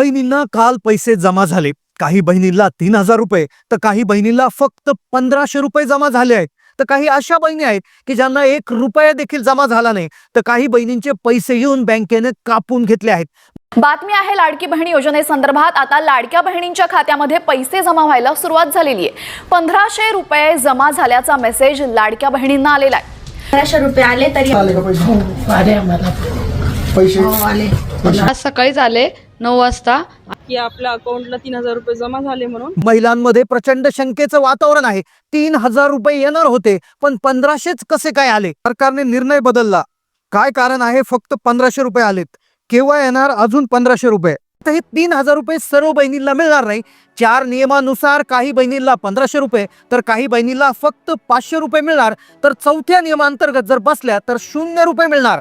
बहिणींना काल पैसे जमा झाले. काही बहिणींना तीन हजार रुपये तर काही बहिणींना फक्त पंधराशे रुपये जमा झाले आहेत. तर काही अशा बहिणी आहेत की ज्यांना एक रुपया देखील जमा झाला नाही. तर काही बहिणींचे पैसे येऊन बँकेने कापून घेतले आहेत. बातमी आहे लाडकी बहिणी योजनेसंदर्भात आता लाडक्या बहिणींच्या खात्यामध्ये पैसे जमा व्हायला सुरुवात झालेली आहे. पंधराशे रुपये जमा झाल्याचा मेसेज लाडक्या बहिणींना आलेला आहे. पंधराशे रुपये आले तरी आले का पैसे. हो आले आम्हाला. पैसे. हो आले. आज सकाळीच आले नऊ वाजता. की आपल्या अकाउंटला तीन हजार रुपये जमा झाले म्हणून. महिलांमध्ये प्रचंड शंकेचं वातावरण आहे. तीन हजार रुपये येणार होते पण पंधराशेच कसे काय आले? सरकारने निर्णय बदलला. काय कारण आहे? फक्त पंधराशे रुपये आलेत. केव्हा येणार? अजून पंधराशे रुपये. तर हे तीन हजार रुपये सर्व बहिणींना मिळणार नाही. चार नियमानुसार काही बहिणींना पंधराशे रुपये तर काही बहिणींना फक्त पाचशे रुपये मिळणार. तर चौथ्या नियमांतर्गत जर बसल्या तर शून्य रुपये मिळणार.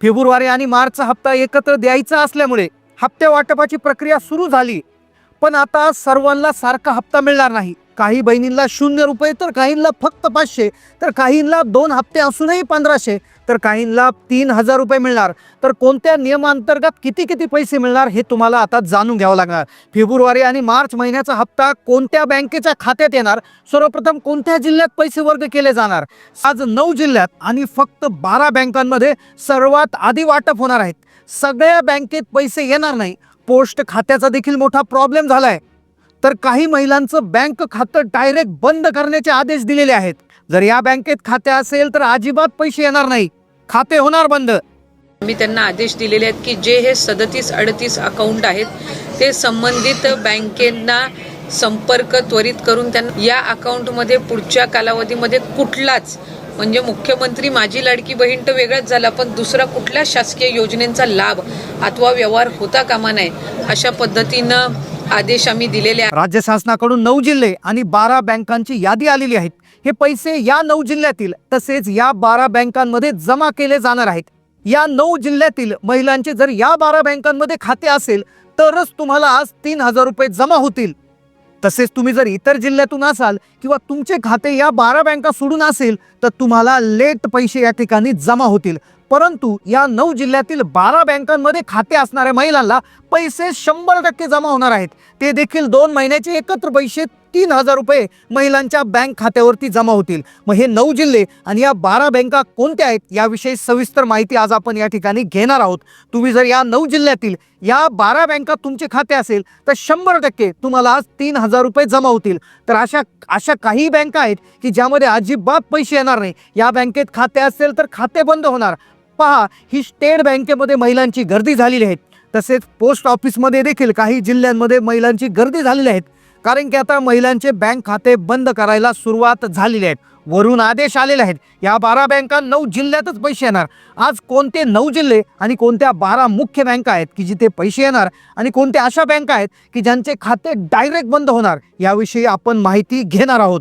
फेब्रुवारी आणि मार्चचा हप्ता एकत्र द्यायचा असल्यामुळे हप्ते वाटपाची प्रक्रिया सुरू झाली. पण आता सर्वांना सारखा हप्ता मिळणार नाही. काही बहिणींना शून्य रुपये तर काहींना फक्त पाचशे तर काहींना दोन हप्ते असूनही पंधराशे तर काहींना तीन हजार रुपये मिळणार. तर कोणत्या नियमांतर्गत किती किती पैसे मिळणार हे तुम्हाला आता जाणून घ्यावं लागणार. फेब्रुवारी आणि मार्च महिन्याचा हप्ता कोणत्या बँकेच्या खात्यात येणार? सर्वप्रथम कोणत्या जिल्ह्यात पैसे वर्ग केले जाणार? आज नऊ जिल्ह्यात आणि फक्त बारा बँकांमध्ये सर्वात आधी वाटप होणार आहेत सगळ्या बँकेत पैसे येणार नाही. पोस्ट खात्याचा देखील मोठा प्रॉब्लेम झालाय. तर काही महिलांचं बँक खातं डायरेक्ट बंद करण्याचे आदेश दिलेले आहेत. जर या बँकेत खाते असेल तर अजिबात पैसे येणार नाही. खाते होणार बंद. मी त्यांना आदेश दिलेले आहेत की जे हे सदतीस अडतीस अकाउंट आहेत ते संबंधित बँकेंना संपर्क त्वरित करून त्यांना या अकाउंटमध्ये पुढच्या कालावधीमध्ये कुठलाच म्हणजे मुख्यमंत्री माझी लाडकी बहीण तर वेगळाच झाला पण दुसरा कुठल्या शासकीय योजनेचा लाभ अथवा व्यवहार होता कामा नये अशा पद्धतीनं आदेश आम्ही दिलेले राज्य शासनाकडून नऊ जिल्हे आणि बारा बँकांची यादी आलेली आहेत. हे पैसे या नऊ जिल्ह्यातील तसेच या बारा बँकांमध्ये जमा केले जाणार आहेत. या नऊ जिल्ह्यातील महिलांचे जर या बारा बँकांमध्ये खाते असेल तरच तुम्हाला आज तीन हजार रुपये जमा होतील. तसेच तुम्ही जर इतर जिल्ह्यातून असाल किंवा तुमचे खाते या बारा बँका सोडून असेल तर तुम्हाला लेट पैसे या ठिकाणी जमा होतील. परंतु या नऊ जिल्ह्यातील बारा बँकांमध्ये खाते असणाऱ्या महिलांना पैसे शंभर टक्के जमा होणार आहेत. ते देखील दोन महिन्याचे एकत्र पैसे तीन हजार रुपये महिलांच्या बँक खात्यावरती जमा होतील. मग हे नऊ जिल्हे आणि या बारा बँका कोणत्या आहेत याविषयी सविस्तर माहिती आज आपण या ठिकाणी घेणार आहोत. तुम्ही जर या नऊ जिल्ह्यातील या बारा बँकात तुमचे खाते असेल तर शंभर टक्के तुम्हाला आज तीन हजार रुपये जमा होतील. तर अशा अशा काही बँका आहेत की ज्यामध्ये अजिबात पैसे येणार नाही. या बँकेत खाते असेल तर खाते बंद होणार. पहा ही स्टेट बँकेमध्ये महिलांची गर्दी झालेली आहे. तसेच पोस्ट ऑफिसमध्ये देखील काही जिल्ह्यांमध्ये महिलांची गर्दी झालेली आहेत कारण की आता महिलांचे बँक खाते बंद करायला सुरुवात झालेली आहे वरून आदेश आलेले आहेत. या बारा बँका नऊ जिल्ह्यातच पैसे येणार. आज कोणते नऊ जिल्हे आणि कोणत्या बारा मुख्य बँका आहेत की जिथे पैसे येणार आणि कोणत्या अशा बँका आहेत की ज्यांचे खाते डायरेक्ट बंद होणार याविषयी आपण माहिती घेणार आहोत.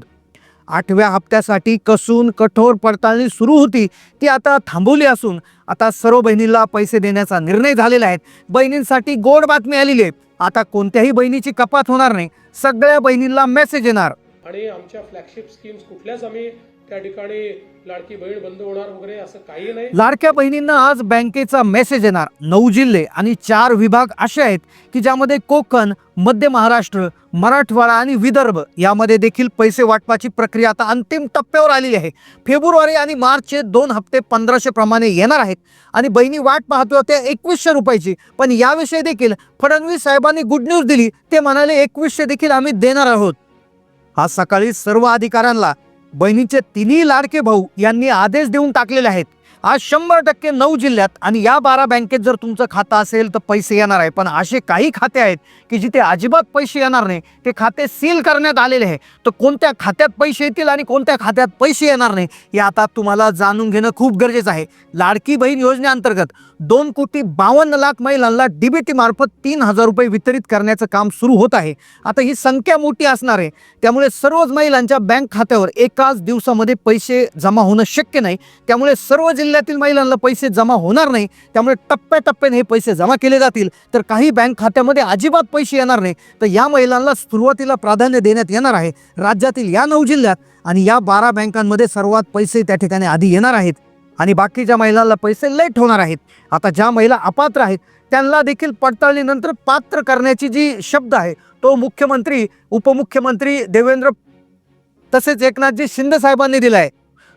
आठव्या हप्त्यासाठी कसून कठोर पडताळणी सुरू होती ती आता थांबवली असून आता सर्व बहिणींना पैसे देण्याचा निर्णय झालेला आहे. बहिणींसाठी गोड बातमी आलेली आहे. आता कोणत्याही बहिणीची कपात होणार नाही. सगळ्या बहिणींना मेसेज येणार. आणि आमच्या फ्लॅगशिप स्कीम्स कुठल्याच आम्ही त्या ठिकाणी लाडकी बहीण बंद होणार वगैरे असं काही नाही. लाडक्या बहिणींना आज बँकेचा मेसेज येणार. नऊ जिल्हे आणि चार विभाग असे आहेत की ज्यामध्ये कोकण मध्य महाराष्ट्र मराठवाडा आणि विदर्भ यामध्ये देखील पैसे वाटपाची प्रक्रिया आता अंतिम टप्प्यावर आलेली आहे. फेब्रुवारी आणि मार्चचे दोन हप्ते पंधराशे प्रमाणे येणार आहेत आणि बहिणी वाट पाहतो होत्या एकवीसशे रुपयाची. पण याविषयी देखील फडणवीस साहेबांनी गुड न्यूज दिली. ते म्हणाले एकवीसशे देखील आम्ही देणार आहोत. आज सकाळी सर्व अधिकाऱ्यांना बहिणीचे तिन्ही लाडके भाऊ यांनी आदेश देऊन टाकलेले आहेत. आज शंभर टक्के नऊ जिल्ह्यात आणि या बारा बँकेत जर तुमचं खातं असेल तर पैसे येणार आहे. पण असे काही खाते आहेत की जिथे अजिबात पैसे येणार नाही ते खाते सील करण्यात आलेले आहे. तर कोणत्या खात्यात पैसे येतील आणि कोणत्या खात्यात पैसे येणार नाही हे आता तुम्हाला जाणून घेणं खूप गरजेचं आहे. लाडकी बहीण योजनेअंतर्गत दोन कोटी बावन्न लाख महिलांना डीबीटी मार्फत तीन हजार रुपये वितरित करण्याचं काम सुरू होत आहे. आता ही संख्या मोठी असणार आहे. त्यामुळे सर्वच महिलांच्या बँक खात्यावर एकाच दिवसामध्ये पैसे जमा होणं शक्य नाही. त्यामुळे सर्व जिल्ह्यातील महिलांना पैसे जमा होणार नाही त्यामुळे टप्प्याटप्प्याने हे पैसे जमा केले जातील. तर काही बँक खात्यामध्ये अजिबात पैसे येणार नाही. तर या महिलांना सुरुवातीला प्राधान्य देण्यात येणार आहे. राज्यातील या नऊ जिल्ह्यात आणि या बारा बँकांमध्ये सर्वात पैसे त्या ठिकाणी आधी येणार आहेत. आणि बाकीच्या महिलांना पैसे लेट होणार आहेत. आता ज्या महिला अपात्र आहेत त्यांना देखील पडताळणीनंतर पात्र करण्याची जी शब्द आहे तो मुख्यमंत्री उपमुख्यमंत्री देवेंद्र तसेच एकनाथजी शिंदे साहेबांनी दिला आहे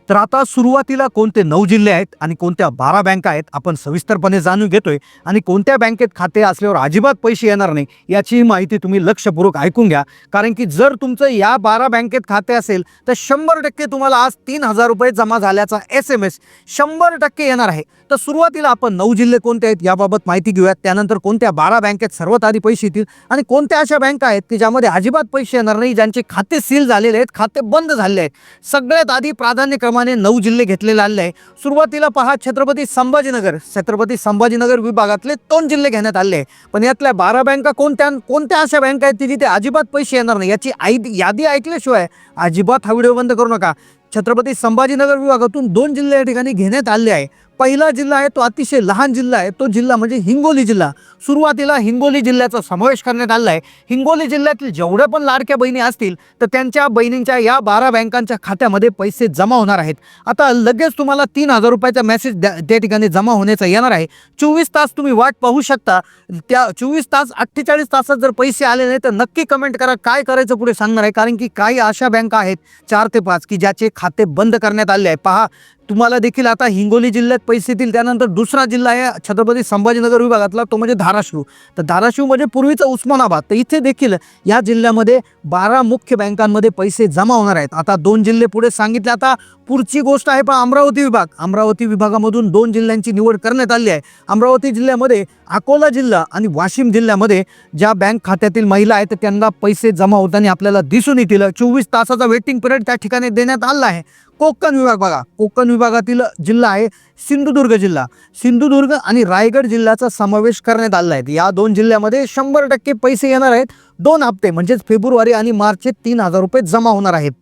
तर आता सुरुवातीला कोणते नऊ जिल्हे आहेत आणि कोणत्या बारा बँका आहेत आपण सविस्तरपणे जाणून घेतोय. आणि कोणत्या बँकेत खाते असल्यावर अजिबात पैसे येणार नाही याची माहिती तुम्ही लक्षपूर्वक ऐकून घ्या. कारण की जर तुमचं या बारा बँकेत खाते असेल तर शंभर टक्के तुम्हाला आज तीन हजार रुपये जमा झाल्याचा एस एम एस शंभर टक्के येणार आहे. तर सुरुवातीला आपण नऊ जिल्हे कोणते आहेत याबाबत माहिती घेऊयात. त्यानंतर कोणत्या बारा बँकेत सर्वात आधी पैसे येतील आणि कोणत्या अशा बँका आहेत की ज्यामध्ये अजिबात पैसे येणार नाही ज्यांचे खाते सील झालेले आहेत खाते बंद झालेले आहेत. सगळ्यात आधी प्राधान्यक्रमाने नऊ जिल्हे घेतलेले आले आहे सुरुवातीला पहा छत्रपती संभाजीनगर छत्रपती संभाजीनगर विभागातले दोन जिल्हे घेण्यात आले आहे पण यातल्या बारा बँका कोणत्या कोणत्या अशा बँका आहेत की जिथे अजिबात पैसे येणार नाही? याची आई यादी ऐकल्याशिवाय अजिबात हा व्हिडिओ बंद करू नका. छत्रपती संभाजीनगर विभागातून दोन जिल्हे या ठिकाणी घेण्यात आले आहे पहिला जिल्हा आहे तो अतिशय लहान जिल्हा आहे. तो जिल्हा म्हणजे हिंगोली जिल्हा. सुरुवातीला हिंगोली जिल्ह्याचा समावेश करण्यात आला आहे हिंगोली जिल्ह्यातील जेवढ्या पण लाडक्या बहिणी असतील तर त्यांच्या बहिणींच्या या बारा बँकांच्या खात्यामध्ये पैसे जमा होणार आहेत. आता लगेच तुम्हाला तीन हजार रुपयाचा मेसेज द्या त्या ठिकाणी जमा होण्याचा येणार आहे. चोवीस तास तुम्ही वाट पाहू शकता. त्या चोवीस तास अठ्ठेचाळीस तासात जर पैसे आले नाही तर नक्की कमेंट करा. काय करायचं पुढे सांगणार आहे? कारण की काही अशा बँका आहेत चार ते पाच की ज्याचे खाते बंद करण्यात आले आहे. पहा तुम्हाला देखील आता हिंगोली जिल्ह्यात पैसे येतील. त्यानंतर दुसरा जिल्हा आहे छत्रपती संभाजीनगर विभागातला तो म्हणजे धाराशिव. तर धाराशिव म्हणजे पूर्वीचं उस्मानाबाद. तर इथे देखील या जिल्ह्यामध्ये बारा मुख्य बँकांमध्ये पैसे जमा होणार आहेत. आता दोन जिल्हे पुढे सांगितले. आता पुढची गोष्ट आहे पण अमरावती विभाग. अमरावती विभागामधून दोन जिल्ह्यांची निवड करण्यात आली आहे. अमरावती जिल्ह्यामध्ये अकोला जिल्हा आणि वाशिम जिल्ह्यामध्ये ज्या बँक खात्यातील महिला आहेत त्यांना पैसे जमा होताना आपल्याला दिसून येतील. चोवीस तासाचा वेटिंग पिरियड त्या ठिकाणी देण्यात आला आहे. कोकण विभाग बघा. कोकण विभागातील जिल्हा आहे सिंधुदुर्ग जिल्हा. सिंधुदुर्ग आणि रायगड जिल्ह्याचा समावेश करण्यात आला आहे. या दोन जिल्ह्यामध्ये शंभर टक्के पैसे येणार आहेत. दोन हप्ते म्हणजेच फेब्रुवारी आणि मार्चचे तीन हजार रुपये जमा होणार आहेत.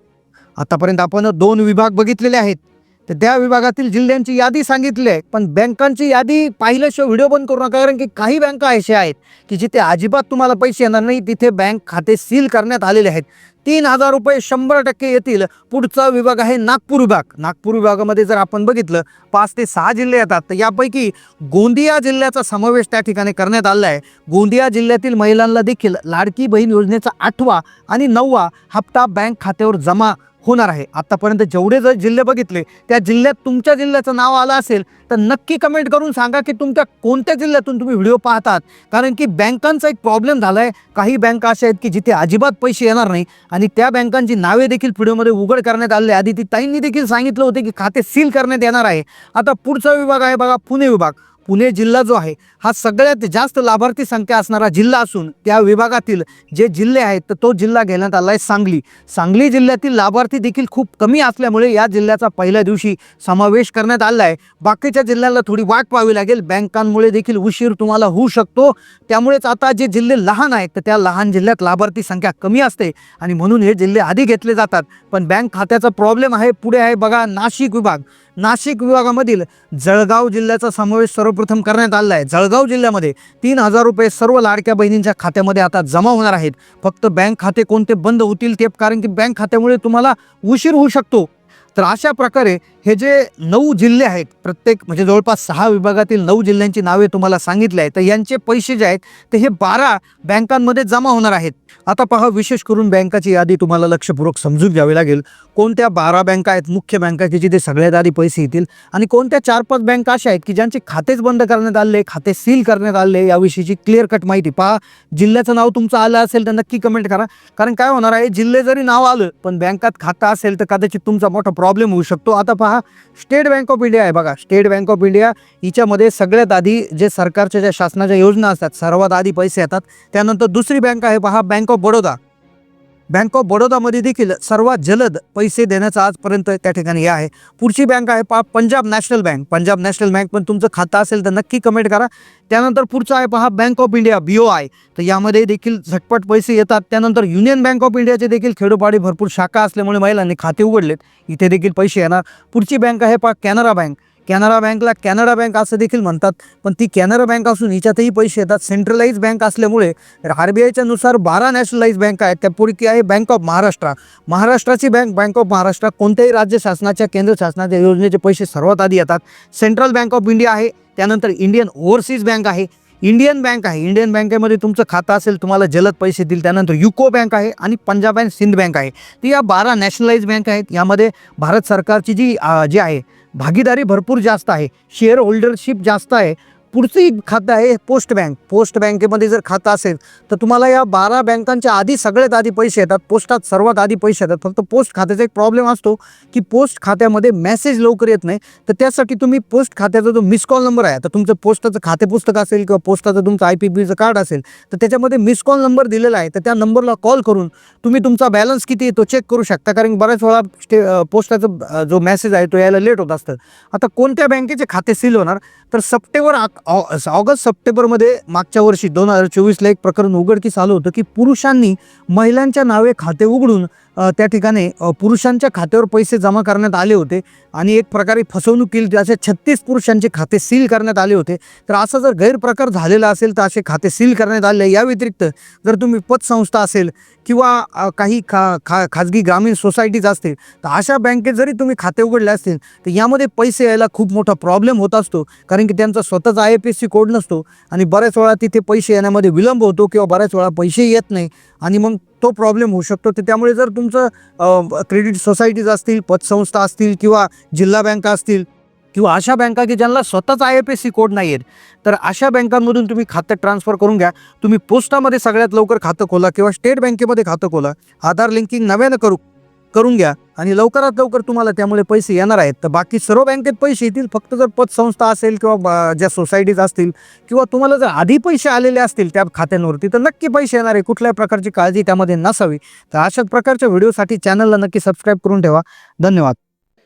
आतापर्यंत आपण दोन विभाग बघितलेले आहेत. तर त्या विभागातील जिल्ह्यांची यादी सांगितली आहे पण बँकांची यादी पाहिल्याशिवाय व्हिडिओ बंद करू नका कारण की काही बँका अशा आहेत की जिथे अजिबात तुम्हाला पैसे येणार नाही तिथे बँक खाते सील करण्यात आलेले आहेत. तीन हजार रुपये शंभर टक्के येतील. पुढचा विभाग आहे नागपूर विभाग. नागपूर विभागामध्ये जर आपण बघितलं पाच ते सहा जिल्हे येतात. तर यापैकी गोंदिया जिल्ह्याचा समावेश त्या ठिकाणी करण्यात आला आहे गोंदिया जिल्ह्यातील महिलांना देखील लाडकी बहीण योजनेचा आठवा आणि नववा हप्ता बँक खात्यावर जमा होणार आहे. आतापर्यंत जेवढे जर जिल्हे बघितले त्या जिल्ह्यात तुमच्या जिल्ह्याचं नाव आलं असेल तर नक्की कमेंट करून सांगा की तुमच्या कोणत्या जिल्ह्यातून तुम्ही व्हिडिओ पाहतात. कारण की बँकांचा एक प्रॉब्लेम झाला आहे काही बँका अशा आहेत की जिथे अजिबात पैसे येणार नाही आणि त्या बँकांची नावे देखील व्हिडिओमध्ये उघड करण्यात आले आधी ती ताईंनी देखील सांगितलं होते की खाते सील करण्यात येणार आहे. आता पुढचा विभाग आहे बघा पुणे विभाग. पुणे जिल्हा जो आहे हा सगळ्यात जास्त लाभार्थी संख्या असणारा जिल्हा असून त्या विभागातील जे जिल्हे आहेत तर तो जिल्हा घेण्यात आला आहे सांगली. सांगली जिल्ह्यातील लाभार्थी देखील खूप कमी असल्यामुळे या जिल्ह्याचा पहिल्या दिवशी समावेश करण्यात आला आहे बाकीच्या जिल्ह्याला थोडी वाट पाहावी लागेल. बँकांमुळे देखील उशीर तुम्हाला होऊ शकतो. त्यामुळेच आता जे जिल्हे लहान आहेत तर त्या लहान जिल्ह्यात लाभार्थी संख्या कमी असते आणि म्हणून हे जिल्हे आधी घेतले जातात. पण बँक खात्याचा प्रॉब्लेम आहे पुढे आहे बघा नाशिक विभाग. नाशिक विभागामधील जळगाव जिल्ह्याचा समावेश सर्वप्रथम करण्यात आला आहे. जळगाव जिल्ह्यामध्ये तीन हजार रुपये सर्व लाडक्या बहिणींच्या खात्यामध्ये आता जमा होणार आहेत. फक्त बँक खाते कोणते बंद होतील ते कारण की बँक खात्यामुळे तुम्हाला उशीर होऊ शकतो. तर अशा प्रकारे हे जे नऊ जिल्हे आहेत प्रत्येक म्हणजे जवळपास सहा विभागातील नऊ जिल्ह्यांची नावे तुम्हाला सांगितली आहेत तर यांचे पैसे जे आहेत ते हे बारा बँकांमध्ये जमा होणार आहेत. आता पहा विशेष करून बँकाची यादी तुम्हाला लक्षपूर्वक समजून घ्यावी लागेल. कोणत्या बारा बँका आहेत मुख्य बँका की जिथे सगळ्यात आधी पैसे येतील? आणि कोणत्या चार पाच बँका अशा आहेत की ज्यांचे खातेच बंद करण्यात आले खाते सील करण्यात आले याविषयीची क्लिअर कट माहिती पहा. जिल्ह्याचं नाव तुमचं आलं असेल तर नक्की कमेंट करा. कारण काय होणार आहे जिल्हे जरी नाव आलं पण बँकात खातं असेल तर कदाचित तुमचा मोठा प्रॉब्लेम होऊ शकतो. आता पहा हा स्टेट बँक ऑफ इंडिया आहे बघा. स्टेट बँक ऑफ इंडिया हिच्यामध्ये सगळ्यात आधी जे सरकारच्या ज्या शासनाच्या योजना असतात सर्वात आधी पैसे येतात. त्यानंतर दुसरी बँक आहे पहा bank of Baroda bank of बडोदामध्ये देखील सर्वात जलद पैसे देण्याचं आजपर्यंत त्या ठिकाणी हे आहे. पुढची बँक आहे पा Punjab national bank. Punjab national bank पण तुमचं खातं असेल तर नक्की कमेंट करा. त्यानंतर पुढचं आहे पहा bank of India B O I तर यामध्ये देखील झटपट पैसे येतात. त्यानंतर युनियन बँक ऑफ इंडियाचे देखील खेडोपाडी भरपूर शाखा असल्यामुळे महिलांनी खाते उघडलेत. इथे देखील पैसे येणार. पुढची बँक आहे पहा कॅनरा बँक. कॅनरा बँकला कॅनडा बँक असं देखील म्हणतात. पण ती कॅनरा बँक असून हिच्यातही पैसे येतात. सेंट्रलाइज बँक असल्यामुळे आर बी आयच्यानुसार बारा नॅशनलाइज बँक आहेत. त्यापैकी आहे बँक ऑफ महाराष्ट्र महाराष्ट्राची बँक बँक ऑफ महाराष्ट्र कोणत्याही राज्य शासनाच्या केंद्र शासनाच्या योजनेचे पैसे सर्वात आधी येतात. सेंट्रल बँक ऑफ इंडिया आहे. त्यानंतर इंडियन ओव्हरसीज बँक आहे. इंडियन बँक आहे. इंडियन बँकेमध्ये तुमचं खातं असेल तुम्हाला जलद पैसे देईल त्यानंतर युको बँक आहे आणि पंजाब अँड सिंध बँक आहे. तर या बारा नॅशनलाइज बँक आहेत. यामध्ये भारत सरकारची जी जी आहे भागीदारी भरपूर जास्त आहे. शेअर होल्डरशिप जास्त आहे. पुढची खातं आहे पोस्ट बँक. पोस्ट बँकेमध्ये जर खातं असेल तर तुम्हाला या बारा बँकांच्या आधी सगळ्यात आधी पैसे येतात. पोस्टात सर्वात आधी पैसे येतात. फक्त पोस्ट खात्याचा एक प्रॉब्लेम असतो की पोस्ट खात्यामध्ये मेसेज लवकर येत नाही. तर त्यासाठी तुम्ही पोस्ट खात्याचा जो मिस कॉल नंबर आहे तर तुमचं पोस्टाचं खाते पुस्तक असेल किंवा पोस्टाचं तुमचं आय पी बीचं कार्ड असेल तर त्याच्यामध्ये मिस कॉल नंबर दिलेला आहे. तर त्या नंबरला कॉल करून तुम्ही तुमचा बॅलन्स किती आहे तो चेक करू शकता. कारण बऱ्याच वेळा स्टे पोस्टाचं जो मेसेज आहे तो यायला लेट होत असतं. आता कोणत्या बँकेचे खाते सील होणार? तर सप्टेंबर आक- ऑगस्ट सप्टेंबरमध्ये मागच्या वर्षी दोन हजार चोवीसला एक प्रकरण उघडकीस आलं होतं की पुरुषांनी महिलांच्या नावे खाते उघडून त्या ठिकाणी पुरुषांच्या खात्यावर पैसे जमा करण्यात आले होते आणि एक प्रकारे फसवणूक केली असे छत्तीस पुरुषांचे खाते सील करण्यात आले होते. तर असा जर गैरप्रकार झालेला असेल तर असे खाते सील करण्यात आले. या व्यतिरिक्त जर तुम्ही पतसंस्था असेल किंवा काही खा खा खाजगी ग्रामीण सोसायटीज असतील तर अशा बँकेत जरी तुम्ही खाते उघडले असतील तर यामध्ये पैसे यायला खूप मोठा प्रॉब्लेम होत असतो. कारण की त्यांचा स्वतःचा I F S C code नसतो आणि बऱ्याच वेळा तिथे पैसे येण्यामध्ये विलंब होतो किंवा बऱ्याच वेळा पैसे येत नाही. आणि मग तो प्रॉब्लेम होऊ शकतो. तर त्यामुळे जर तुमचं क्रेडिट सोसायटीज असतील पतसंस्था असतील किंवा जिल्हा बँका असतील किंवा अशा बँका की ज्यांना स्वतःच I F S C code नाही आहेत तर अशा बँकांमधून तुम्ही खातं ट्रान्सफर करून घ्या. तुम्ही पोस्टामध्ये सगळ्यात लवकर खातं खोला किंवा स्टेट बँकेमध्ये खातं खोला. आधार लिंकिंग नव्यानं करू. करून घ्या आणि लवकरात लवकर तुम्हाला त्यामुळे पैसे येणार आहेत. तर बाकी सर्व बँकेत पैसे येतील फक्त जर पतसंस्था असेल किंवा ज्या सोसायटीज असतील किंवा तुम्हाला जर आधी पैसे आलेले असतील त्या खात्यांवरती तर नक्की पैसे येणार आहे. कुठल्याही प्रकारची काळजी त्यामध्ये नसावी. तर अशाच प्रकारच्या व्हिडिओसाठी चॅनलला नक्की सबस्क्राईब करून ठेवा. धन्यवाद.